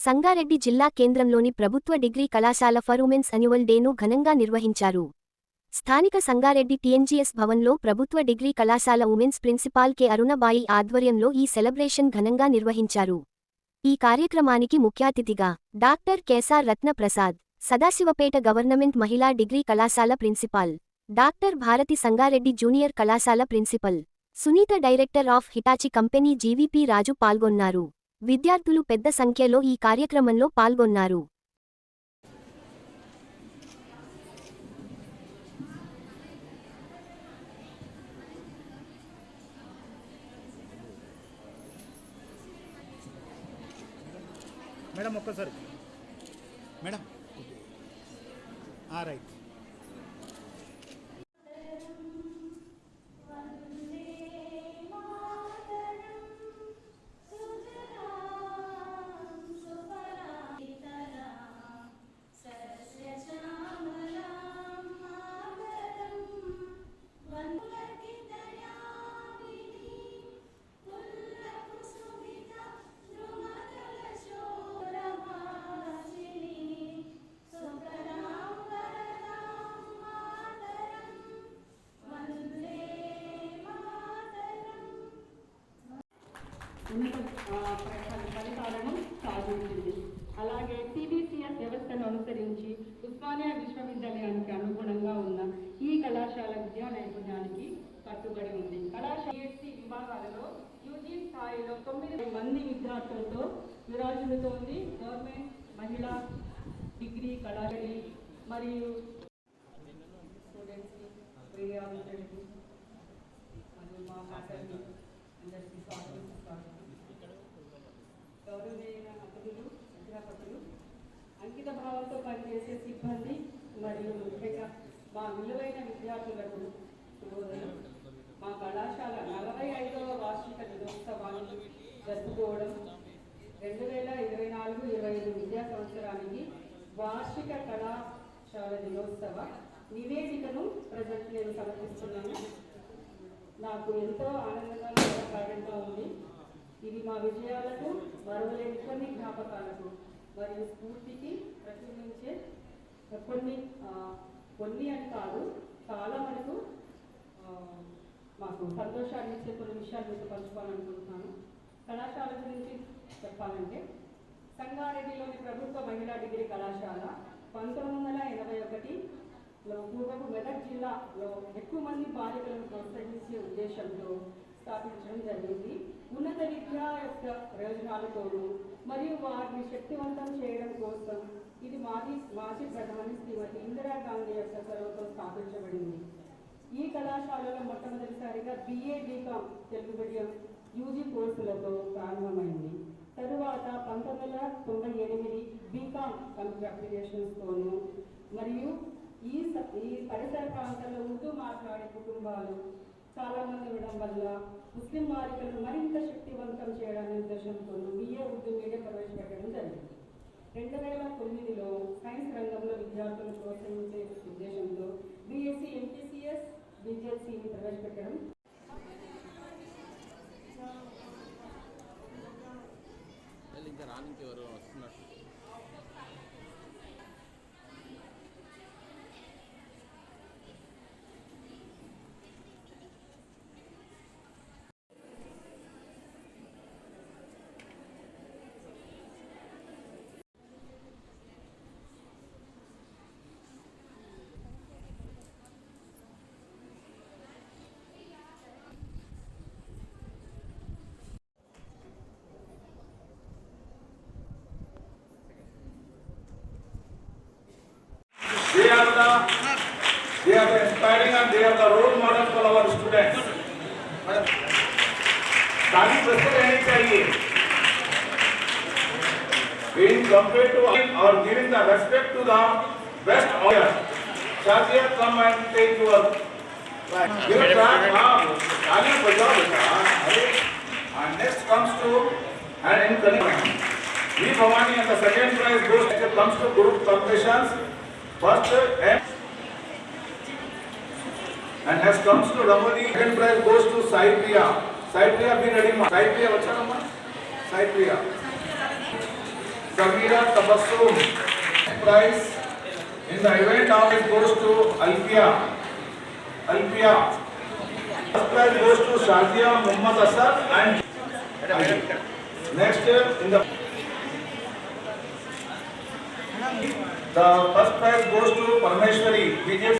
సంగారెడ్డి జిల్లా కేంద్రంలోని ప్రభుత్వ డిగ్రీ కళాశాల ఫర్ ఉమెన్స్ అన్యువల్ డేను ఘనంగా నిర్వహించారు. స్థానిక సంగారెడ్డి టీఎన్జీఎస్ భవన్లో ప్రభుత్వ డిగ్రీ కళాశాల ఉమెన్స్ ప్రిన్సిపాల్ కె. అరుణబాయి ఆధ్వర్యంలో ఈ సెలబ్రేషన్ ఘనంగా నిర్వహించారు. ఈ కార్యక్రమానికి ముఖ్యాతిథిగా డాక్టర్ కేసార్ రత్నప్రసాద్ సదాశివపేట గవర్నమెంట్ మహిళా డిగ్రీ కళాశాల principal doctor Bharati Sangareddy junior కళాశాల principal Sunitha director of Hitachi company GVP Raju పాల్గొన్నారు. విద్యార్థులు పెద్ద సంఖ్యలో ఈ కార్యక్రమంలో పాల్గొన్నారు. మేడం ఒక్కసారి. మేడం. రైట్. ఉన్నత ఫలితాలను సాధించింది అలాగే సిబిసిఎస్ వ్యవస్థను అనుసరించి ఉస్మానియా విశ్వవిద్యాలయానికి అనుగుణంగా ఉన్న ఈ కళాశాల విద్యా నైపుణ్యానికి కట్టుబడి ఉంది. కళాశాల విభాగాలలో యూజీ స్థాయిలో తొమ్మిది మంది విద్యార్థులతో విరాజిల్లుతోంది. గవర్నమెంట్ మహిళా డిగ్రీ కళాశాల మరియు చేసే సిబ్బంది మరియు ముఖ్యంగా మా విలువైన విద్యార్థులకు మా కళాశాల నలభై ఐదవ వార్షిక దినోత్సవాన్ని జరుపుకోవడం రెండు వేల ఇరవై నాలుగు ఇరవై ఐదు విద్యా సంవత్సరానికి వార్షిక కళాశాల దినోత్సవ నివేదికను ప్రజెంట్ నేను సమర్పిస్తున్నాను. నాకు ఎంతో ఆనందంగా గర్వకార్యంగా ఉంది. ఇది మా విజయాలకు మరవలేని కొన్ని జ్ఞాపకాలకు మరియు స్ఫూర్తికి ప్రతిబింబించే కొన్ని కొన్ని అని కాదు చాలా మనకు మాకు సంతోషాన్ని ఇచ్చే కొన్ని విషయాలు మీతో పంచుకోవాలనుకుంటున్నాను. కళాశాల గురించి చెప్పాలంటే సంగారెడ్డిలోని ప్రభుత్వ మహిళా డిగ్రీ కళాశాల పంతొమ్మిది వందల ఎనభై ఒకటిలో పూర్వపు మెదక్ జిల్లాలో ఎక్కువ మంది బాలికలను ప్రోత్సహించే ఉద్దేశంతో స్థాపించడం జరిగింది. ఉన్నత విద్య యొక్క ప్రయోజనాలతోనూ మరియు వారిని శక్తివంతం చేయడం కోసం ఇది మాజీ మాజీ ప్రధాని శ్రీమతి ఇందిరాగాంధీ యొక్క చొరవతో స్థాపించబడింది. ఈ కళాశాలలో మొట్టమొదటిసారిగా BA BCom Telugu medium UG కోర్సులతో ప్రారంభమైంది. తరువాత పంతొమ్మిది వందల తొంభై ఎనిమిది బీకామ్ కంప్యూటర్ అప్లికేషన్స్తోనూ మరియు ఈ స- ఈ పరిసర ప్రాంతాల్లో ఉర్దూ మాట్లాడే కుటుంబాలు చాలా మంది ఉండడం వల్ల ముస్లిం బాలికలను మరింత శక్తివంతం చేయడానికి ఉద్దేశంతో బిఏ ఉర్దూ మీడియం ప్రవేశపెట్టడం జరిగింది. రెండు వేల తొమ్మిదిలో సైన్స్ రంగంలో విద్యార్థులను ప్రోత్సహించే ఉద్దేశంతో బీఎస్సీ ఎంపీసీఎస్ బీజెడ్సీని ప్రవేశపెట్టడం They are the, they are the inspiring and they are the role models for our students. ताकि बच्चे रहनी चाहिए being compared to or giving the respect to the best audience. Shazia, come and take your give it back. हाँ, ताली बजाओ बेटा. अरे, and next comes to and in connect. V Bhavani and the second prize goes comes to group competitions. First and and has comes to Ramani. Second prize goes to Sai Priya. Sai Priya be ready ma. Sai Priya, what's her name? Sai Priya. Samira Tabassum. Prize in the event of it goes to Alpia. Alpia. First prize goes to Shazia Muhammad Asad and Next in the the first prize goes to Parmeshwari, BJP